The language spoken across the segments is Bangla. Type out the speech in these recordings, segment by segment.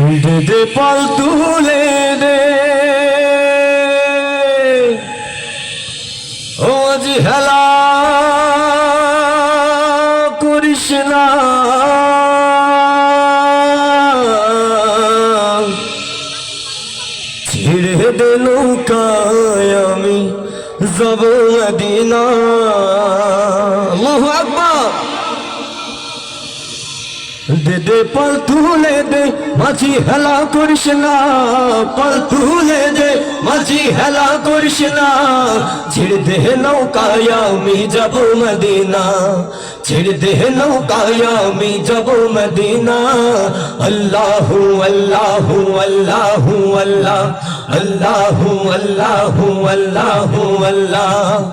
দে পাল তুলে দে ও জি হেলা না। ছিড়ে দে নৌকায় আমি যাব মদিনা। দে দে, পাল তুলে দে, মাঝি হেলা করিস না। পাল তুলে দে, মাঝি হেলা করিস না। ছেড়ে দে নৌকায় আমি যাব মদিনা। ছেড়ে দে নৌকায় আমি যাব মদিনা। আল্লাহু আল্লাহু আল্লাহু, আল্লাহ। আল্লাহু আল্লাহু আল্লাহু, আল্লাহ।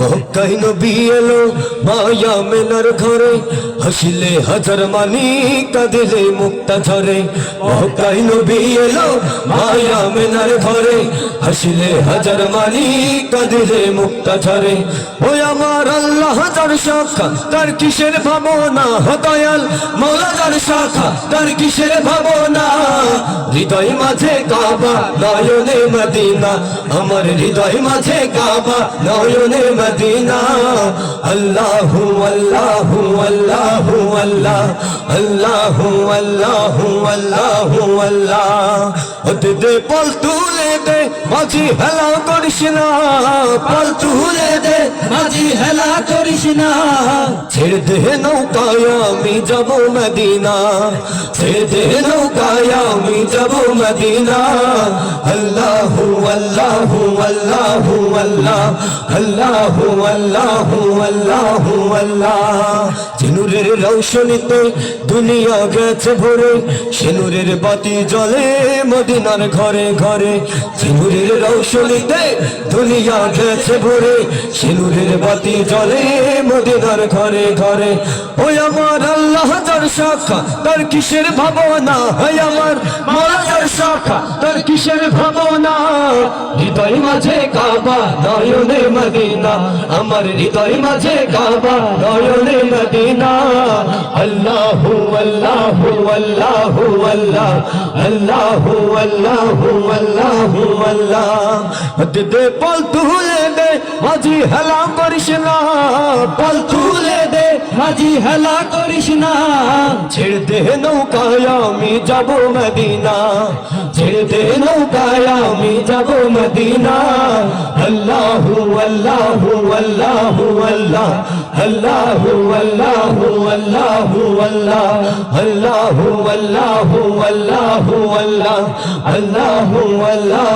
মক্কাই নবী এলো মায়া মেনার ঘরে, হাসিলে হাজার মানি কাঁদিলে মুক্তা ঝরে। মক্কাই নবী এলো মায়া মেনার ঘরে, হাসিলে হাজার মানি কাঁদিলে মুক্তা ঝরে। ওই আমার যার শাখা, তার কিসের ভাবনা? হদয়াল মৌলা যার শাখা, তার কিসের ভাবনা? হৃদয় মাঝে কাবা, নয়নে মদিনা। আমার হৃদয় মাঝে কাবা, নয়নে মদিনা। আল্লাহু আল্লাহু আল্লাহু আল্লাহ, আল্লাহু আল্লাহু আল্লাহু আল্লাহ। দে পল তুলে দে, মাঝি হেলা করিস না। পল তুলে দে, মাঝি হেলা করিস না। ছেড়ে দে নৌকায়, আমি যাব মদিনা। ছেড়ে দে নৌকায়, আমি যাব মদিনা। আল্লাহু আল্লাহু রৌশনীতে দুনিয়া গেছে ভরে। সিনুরের বাতি জ্বলে মদিনার ঘরে ঘরে। সিনুরের রৌশনীতে দুনিয়া গেছে ভরে সিনুরের বাতি জলে মদিনার ঘরে ঘরে। ওই আমার আল্লাহ দর্শক তার কিসের ভাবনা? হয় আমার শাখা, তার কিসের ভাবনা? হৃদয় মাঝে কাবা, নয়নে মদিনা। আমার হৃদয় মাঝে কাবা, নয়নে মদিনা। আল্লাহু আল্লাহু আল্লাহু আল্লাহ, আল্লাহু আল্লাহু আল্লাহু আল্লাহ। দে দে তুলে দে, মাঝি হেলা করিস না। পাল তুলে দে মাঝি হেলা করিস না। ছেড়ে দে নৌকায় আমি যাব মদিনা। ছেড়ে দে নৌকায় আমি যাব মদিনা। আল্লাহু আল্লাহ আল্লাহু আল্লাহু। আল্লাহু আল্লাহ আল্লাহু আল্লাহু। আল্লাহু আল্লাহ আল্লাহু আল্লাহু। আল্লাহু আল্লাহ।